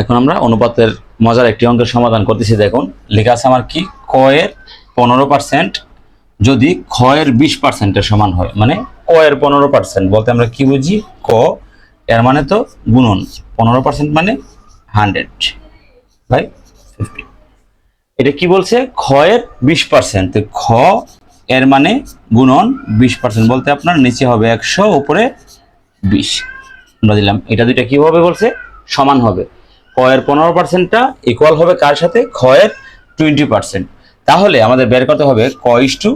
এখন আমরা অনুপাতের মজার একটি অঙ্কের সমাধান করতেছি, দেখুন। লেখা আছে আমার কি? ক এর পনেরো পার্সেন্ট যদি এর বিশ পার্সেন্টের সমান হয় মানে ক এর পনেরো পার্সেন্ট বলতে আমরা কি বুঝি? ক, এর মানে তো গুণন। পনেরো পার্সেন্ট মানে হান্ড্রেড বাই ফিফটি। এটা কি বলছে? এর বিশ পার্সেন্ট খ, এর মানে গুণন বিশ পার্সেন্ট বলতে আপনার নিচে হবে একশো, উপরে বিশ। আমরা দিলাম। এটা দুইটা কি হবে বলছে? সমান হবে। এর পনেরো পার্সেন্টটা ইকুয়াল হবে কার সাথে? এর টোয়েন্টি পার্সেন্ট তাহলে আমাদের বের করতে হবে ক ইস টু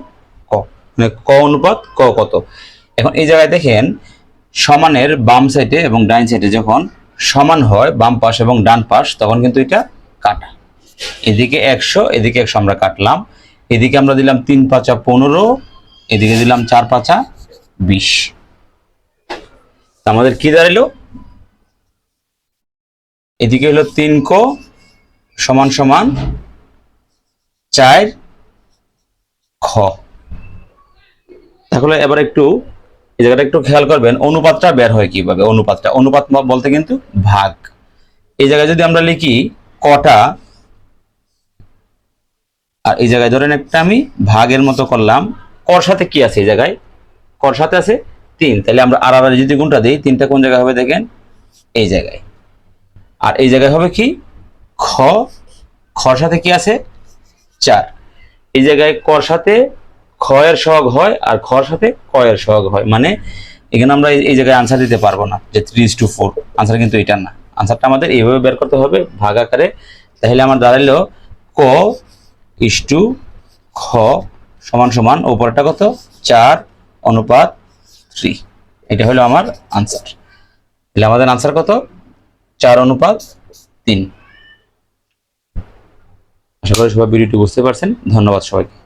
ক। মানে ক অনুপাত ক কত? এখন এই জায়গায় দেখেন, সমানের বাম সাইডে এবং ডাইন সাইডে যখন সমান হয়, বাম পাশ এবং ডান পাশ, তখন কিন্তু এটা কাটা। এদিকে একশো এদিকে একশো আমরা কাটলাম। এদিকে আমরা দিলাম তিন পাঁচা পনেরো, এদিকে দিলাম চার পাঁচা বিশ। আমাদের কি দাঁড়াল? এদিকে হলো তিন ক সমান সমান চার খ। তাহলে এবার একটু এই জায়গাটা একটু খেয়াল করবেন, অনুপাতটা বের হয় কীভাবে? অনুপাতটা, অনুপাত বলতে কিন্তু ভাগ। এই জায়গায় যদি আমরা লিখি কটা, আর এই জায়গায় ধরেন একটা আমি ভাগের মতো করলাম, কর সাথে কি আছে এই জায়গায়? কর সাথে আছে তিন। তাহলে আমরা আর আর যদি গুণটা দিই, তিনটা কোন জায়গায় হবে দেখেন? এই জায়গায়। আর এই জায়গায় হবে কি? খ খর সাথে কি আছে? চার। এই জায়গায় কর সাথে এর সহগ হয় আর খর সাথে ক এর সহগ হয়। মানে এখানে আমরা এই- জায়গায় আনসার দিতে পারব না যে থ্রি টু ফোর আনসার কিন্তু এটা না। আনসারটা আমাদের এইভাবে বের করতে হবে ভাগ আকারে। তাহলে আমার দাঁড়াইলো ক ইস টু খ সমান সমান উপরটা কত? চার অনুপাত থ্রি এটা হলো আমার আনসার তাহলে আমাদের আনসার কত? চার অনুপাত তিন। আশা করি সবাই ভিডিওটি বুঝতে পারছেন। ধন্যবাদ সবাইকে।